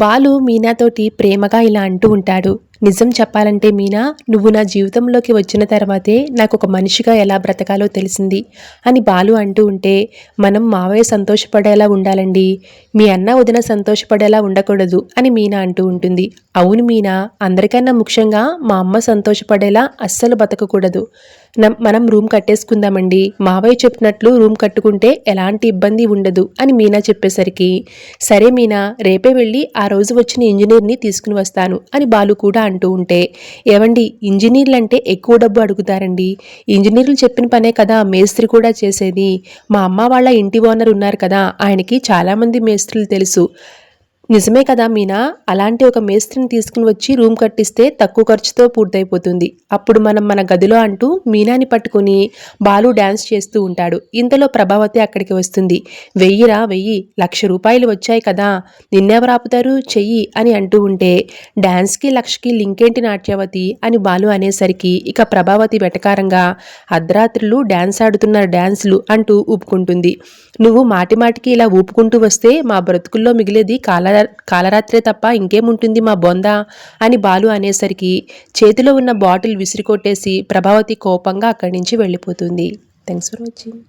బాలు మీనాతోటి ప్రేమగా ఇలా అంటూ ఉంటాడు. నిజం చెప్పాలంటే మీనా నువ్వు నా జీవితంలోకి వచ్చిన తర్వాతే నాకు ఒక మనిషిగా ఎలా బ్రతకాలో తెలిసింది అని బాలు అంటూ ఉంటే మనం మావయ్య సంతోషపడేలా ఉండాలండి. మీ అన్న వదిన సంతోషపడేలా ఉండకూడదు అని మీనా అంటూ ఉంటుంది. అవును మీనా అందరికన్నా ముఖ్యంగా మా అమ్మ సంతోషపడేలా అస్సలు బతకకూడదు. మనం రూమ్ కట్టేసుకుందామండి. మావయ్య చెప్పినట్లు రూమ్ కట్టుకుంటే ఎలాంటి ఇబ్బంది ఉండదు అని మీనా చెప్పేసరికి సరే మీనా రేపే వెళ్ళి ఆ రోజు వచ్చిన ఇంజనీర్ని తీసుకుని వస్తాను అని బాలు కూడా అంటూ ఉంటే ఏవండి ఇంజనీర్లు అంటే ఎక్కువ డబ్బు అడుగుతారండి. ఇంజనీర్లు చెప్పిన పనే కదా మేస్త్రి కూడా చేసేది. మా అమ్మ వాళ్ళ ఇంటి ఓనర్ ఉన్నారు కదా ఆయనకి చాలామంది మేస్త్రులు తెలుసు. నిజమే కదా మీనా? అలాంటి ఒక మేస్త్రిని తీసుకుని వచ్చి రూమ్ కట్టిస్తే తక్కువ ఖర్చుతో పూర్తయిపోతుంది. అప్పుడు మనం మన గదిలో అంటూ మీనాని పట్టుకుని బాలు డ్యాన్స్ చేస్తూ ఉంటాడు. ఇంతలో ప్రభావతి అక్కడికి వస్తుంది. వెయ్యిరా వెయ్యి. లక్ష రూపాయలు వచ్చాయి కదా. నిన్నెవరు ఆపుతారు? చెయ్యి అని అంటూ ఉంటే డ్యాన్స్కి లక్షకి లింకేంటి నాట్యవతి? అని బాలు అనేసరికి ఇక ప్రభావతి వెటకారంగా అర్ధరాత్రులు డ్యాన్స్ ఆడుతున్న డ్యాన్సులు అంటూ ఊపుకుంటుంది. నువ్వు మాటిమాటికి ఇలా ఊపుకుంటూ వస్తే మా బ్రతుకుల్లో మిగిలేది కాల కాలరాత్రే తప్ప ఇంకేముంటుంది మా బొంద? అని బాలు అనేసరికి చేతిలో ఉన్న బాటిల్ విసిరికొట్టేసి ప్రభావతి కోపంగా అక్కడి నుంచి వెళ్ళిపోతుంది. Thanks for watching.